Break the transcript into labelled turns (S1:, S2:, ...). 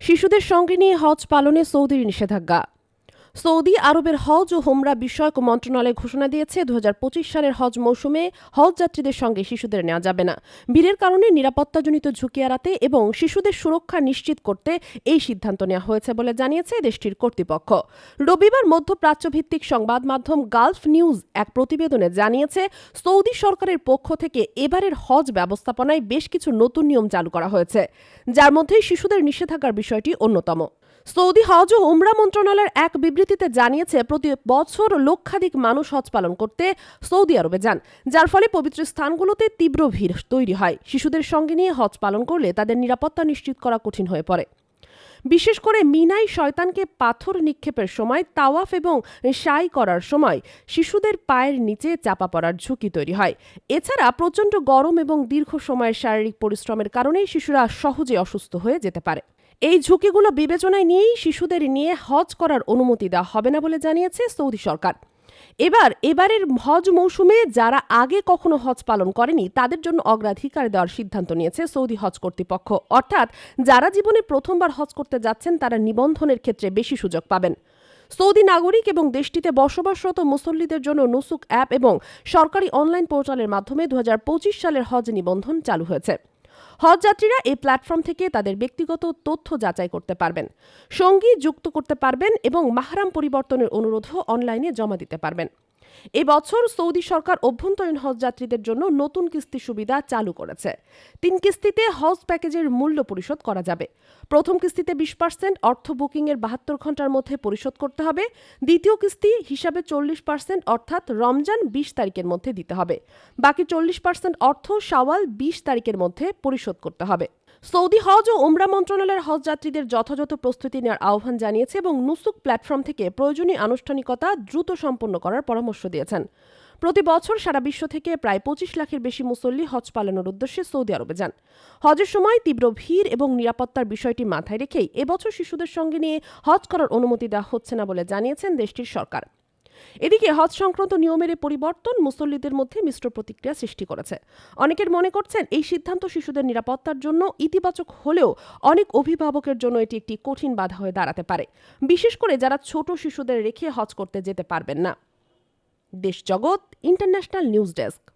S1: শিশুদের সঙ্গে নিয়ে হজ পালনে সৌদির নিষেধাজ্ঞা। সৌদি আরবের হজ ও হোমরা বিষয়ক মন্ত্রণালয় ঘোষণা দিয়েছে দু হাজার পঁচিশ সালের হজ মৌসুমে হজ যাত্রীদের সঙ্গে শিশুদের নেওয়া যাবে না। ভিড়ের কারণে নিরাপত্তাজনিত ঝুঁকি এড়াতে এবং শিশুদের সুরক্ষা নিশ্চিত করতে এই সিদ্ধান্ত নেওয়া হয়েছে বলে জানিয়েছে দেশটির কর্তৃপক্ষ। রবিবার মধ্যপ্রাচ্য ভিত্তিক সংবাদ মাধ্যম গালফ নিউজ এক প্রতিবেদনে জানিয়েছে, সৌদি সরকারের পক্ষ থেকে এবারের হজ ব্যবস্থাপনায় বেশ কিছু নতুন নিয়ম চালু করা হয়েছে, যার মধ্যে শিশুদের নিষেধাজ্ঞার বিষয়টি অন্যতম। সৌদি হজ ও উমরা মন্ত্রণালয়ের এক বিবৃতিতে জানিয়েছে, প্রতি বছর লক্ষাধিক মানুষ হজ পালন করতে সৌদি আরবে যান, যার ফলে পবিত্র স্থানগুলোতে তীব্র ভিড় তৈরি হয়। শিশুদের সঙ্গে নিয়ে হজ পালন করলে তাদের নিরাপত্তা নিশ্চিত করা কঠিন হয়ে পড়ে। বিশেষ করে মিনাই শয়তানকে পাথর নিক্ষেপের সময়, তাওয়াফ এবং সাই করার সময় শিশুদের পায়ের নিচে চাপা পড়ার ঝুঁকি তৈরি হয়। এছাড়া প্রচণ্ড গরম এবং দীর্ঘ সময়ের শারীরিক পরিশ্রমের কারণে শিশুরা সহজে অসুস্থ হয়ে যেতে পারে। এই ঝুঁকিগুলো বিবেচনায় নিয়েই শিশুদের নিয়ে হজ করার অনুমতি দেওয়া হবে না বলে জানিয়েছে সৌদি সরকার। এবার, এবারের হজ মৌসুমে যারা আগে কখনো হজ পালন করেনি, তাদের জন্য অগ্রাধিকার দেওয়ার সিদ্ধান্ত নিয়েছে সৌদি হজ কর্তৃপক্ষ। অর্থাৎ, যারা জীবনে প্রথমবার হজ করতে যাচ্ছেন, তারা নিবন্ধনের ক্ষেত্রে বেশি সুযোগ পাবেন। সৌদি নাগরিক এবং দেশটিতে বসবাসরত মুসল্লিদের জন্য নুসুক অ্যাপ এবং সরকারি অনলাইন পোর্টালের মাধ্যমে দু হাজার পঁচিশ সালের হজ নিবন্ধন চালু হয়েছে। হজ যাত্রীরা এই প্ল্যাটফর্ম থেকে তাদের ব্যক্তিগত তথ্য যাচাই করতে পারবেন। সঙ্গী যুক্ত করতে পারবেন এবং মাহরাম পরিবর্তনের অনুরোধও অনলাইনে জমা দিতে পারবেন। এবছর সৌদি সরকার অভ্যন্তরীণ হজ যাত্রীদের জন্য নতুন কিস্তি সুবিধা চালু করেছে। তিন কিস্তিতে হজ প্যাকেজের মূল্য পরিশোধ করা যাবে। প্রথম কিস্তিতে বিশ পার্সেন্ট, অর্থ বুকিংয়ের বাহাত্তর ঘণ্টার মধ্যে পরিশোধ করতে হবে। দ্বিতীয় কিস্তি হিসাবে চল্লিশ পার্সেন্ট, অর্থাৎ রমজান বিশ তারিখের মধ্যে দিতে হবে। বাকি চল্লিশ পার্সেন্ট অর্থ শাওয়াল বিশ তারিখের মধ্যে পরিশোধ করতে হবে। সৌদি হজ ও ওমরা মন্ত্রণালয়ের হজ যাত্রীদের যথাযথ প্রস্তুতি নেওয়ার আহ্বান জানিয়েছে এবং নুসুক প্ল্যাটফর্ম থেকে প্রয়োজনীয় আনুষ্ঠানিকতা দ্রুত সম্পন্ন করার পরামর্শ দিয়েছেন। প্রতি বছর সারা বিশ্ব থেকে প্রায় পঁচিশ লাখের বেশি মুসল্লি হজ পালানোর উদ্দেশ্যে সৌদি আরবে যান। হজের সময় তীব্র ভিড় এবং নিরাপত্তার বিষয়টি মাথায় রেখেই এবছর শিশুদের সঙ্গে নিয়ে হজ করার অনুমতি দেওয়া হচ্ছে না বলে জানিয়েছেন দেশটির সরকার। এদিকে হজ সংক্রান্ত নিয়মের পরিবর্তন মুসল্লিদের মধ্যে মিশ্র প্রতিক্রিয়া সৃষ্টি করেছে। অনেকের মনে করছেন এই সিদ্ধান্ত শিশুদের নিরাপত্তার জন্য ইতিবাচক হলেও অনেক অভিভাবকের জন্য এটি একটি কঠিন বাধা হয়ে দাঁড়াতে পারে। বিশেষ করে যারা ছোট শিশুদের রেখে হজ করতে যেতে পারবেন না। দেশ জগৎ, ইন্টারন্যাশনাল নিউজ ডেস্ক।